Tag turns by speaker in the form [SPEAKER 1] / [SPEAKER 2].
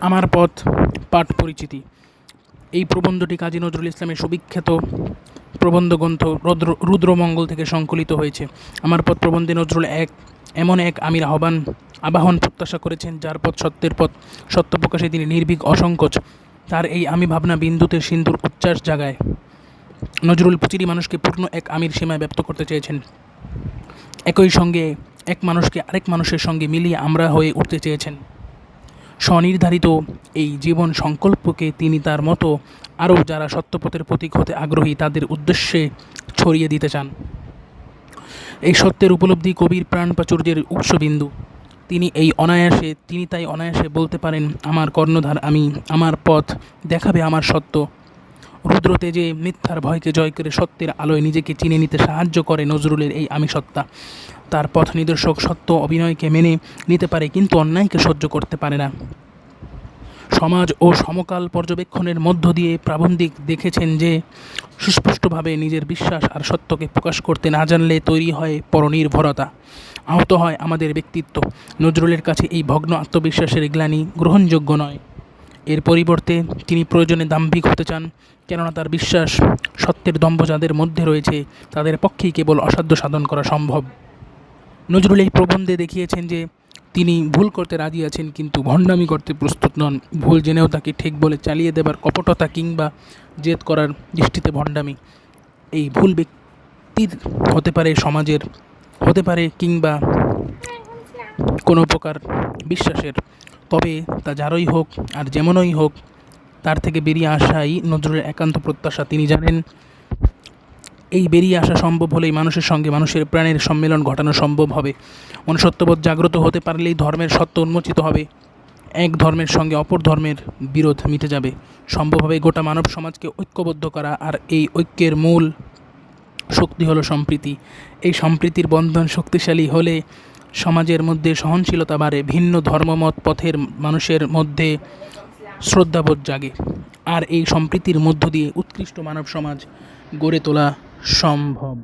[SPEAKER 1] আমার পথ পাঠ পরিচিতি। এই প্রবন্ধটি কাজী নজরুল ইসলামের সুবিখ্যাত প্রবন্ধ গ্রন্থ রুদ্র, রুদ্রমঙ্গল থেকে সংকলিত হয়েছে। আমার পথ প্রবন্ধে নজরুল এক, এমন এক আমির আহ্বান, আবাহন প্রত্যাশা করেছেন যার পথ সত্যের পথ। সত্য প্রকাশে তিনি নির্ভীক, অসংকোচ। তার এই আমি ভাবনা বিন্দুতে সিন্ধুর উচ্চাস জাগায়। নজরুল প্রতিটি মানুষকে পূর্ণ এক আমির সীমায় ব্যক্ত করতে চেয়েছেন। একই সঙ্গে এক মানুষকে আরেক মানুষের সঙ্গে মিলিয়ে আমরা হয়ে উঠতে চেয়েছেন। স্বনির্ধারিত এই জীবন সংকল্পকে তিনি তার মতো আরও যারা সত্যপথের প্রতীক হতে আগ্রহী তাদের উদ্দেশ্যে ছড়িয়ে দিতে চান। এই সত্যের উপলব্ধি কবির প্রাণ প্রাচুর্যের উৎসবিন্দু। তিনি এই অনায়াসে, তিনি তাই অনায়াসে বলতে পারেন, আমার কর্ণধার আমি, আমার পথ দেখাবে আমার সত্য। রুদ্র তেজে মিথ্যার ভয়কে জয় করে সত্যের আলোয় নিজেকে চিনে নিতে সাহায্য করে নজরুলের এই আমি সত্তা তার পথ নিদর্শক সত্য অভিনয়কে মেনে নিতে পারে কিন্তু অন্যায়কে সহ্য করতে পারে না। সমাজ ও সমকাল পর্যবেক্ষণের মধ্য দিয়ে প্রাবন্ধিক দেখেছেন যে, সুস্পষ্টভাবে নিজের বিশ্বাস আর সত্যকে প্রকাশ করতে না জানলে তৈরি হয় পরনির্ভরতা। আহত হয় আমাদের ব্যক্তিত্ব। নজরুলের কাছে এই ভগ্ন আত্মবিশ্বাসের গ্লানি গ্রহণযোগ্য নয়। এর পরিবর্তে তিনি প্রয়োজনে দাম্ভিক হতে চান, কেননা তার বিশ্বাস সত্যের দম্ভ যাদের মধ্যে রয়েছে, তাদের পক্ষেই কেবল অসাধ্য সাধন করা সম্ভব। নজরুল এই প্রবন্ধে দেখিয়েছেন যে, তিনি ভুল করতে রাজি আছেন কিন্তু ভণ্ডামি করতে প্রস্তুত নন। ভুল জেনেও তাকে ঠিক বলে চালিয়ে দেবার কপটতা কিংবা জেদ করার দৃষ্টিতে ভণ্ডামি। এই ভুল ব্যক্তির হতে পারে সমাজের, হতে পারে কিংবা কোনো প্রকার বিশ্বাসের। তবে তা যারই হোক আর যেমনই হোক, তার থেকে বেরিয়ে আসাই নজরুলের একান্ত প্রত্যাশা। তিনি জানেন, এই বেরিয়ে আসা সম্ভব হলেই মানুষের সঙ্গে মানুষের প্রাণের সম্মেলন ঘটানো সম্ভব হবে। মনুষ্যত্ববোধ জাগ্রত হতে পারলেই ধর্মের সত্য উন্মোচিত হবে। এক ধর্মের সঙ্গে অপর ধর্মের বিরোধ মিটে যাবে। সম্ভব হবে গোটা মানব সমাজকে ঐক্যবদ্ধ করা, আর এই ঐক্যের মূল শক্তি হলো সম্প্রীতি। এই সম্প্রীতির বন্ধন শক্তিশালী হলে সমাজের মধ্যে সহনশীলতা বাড়ে, ভিন্ন ধর্মমত, পথের মানুষের মধ্যে শ্রদ্ধাবোধ জাগে। আর এই সম্প্রীতির মধ্য দিয়ে উৎকৃষ্ট মানব সমাজ গড়ে তোলা সম্ভব।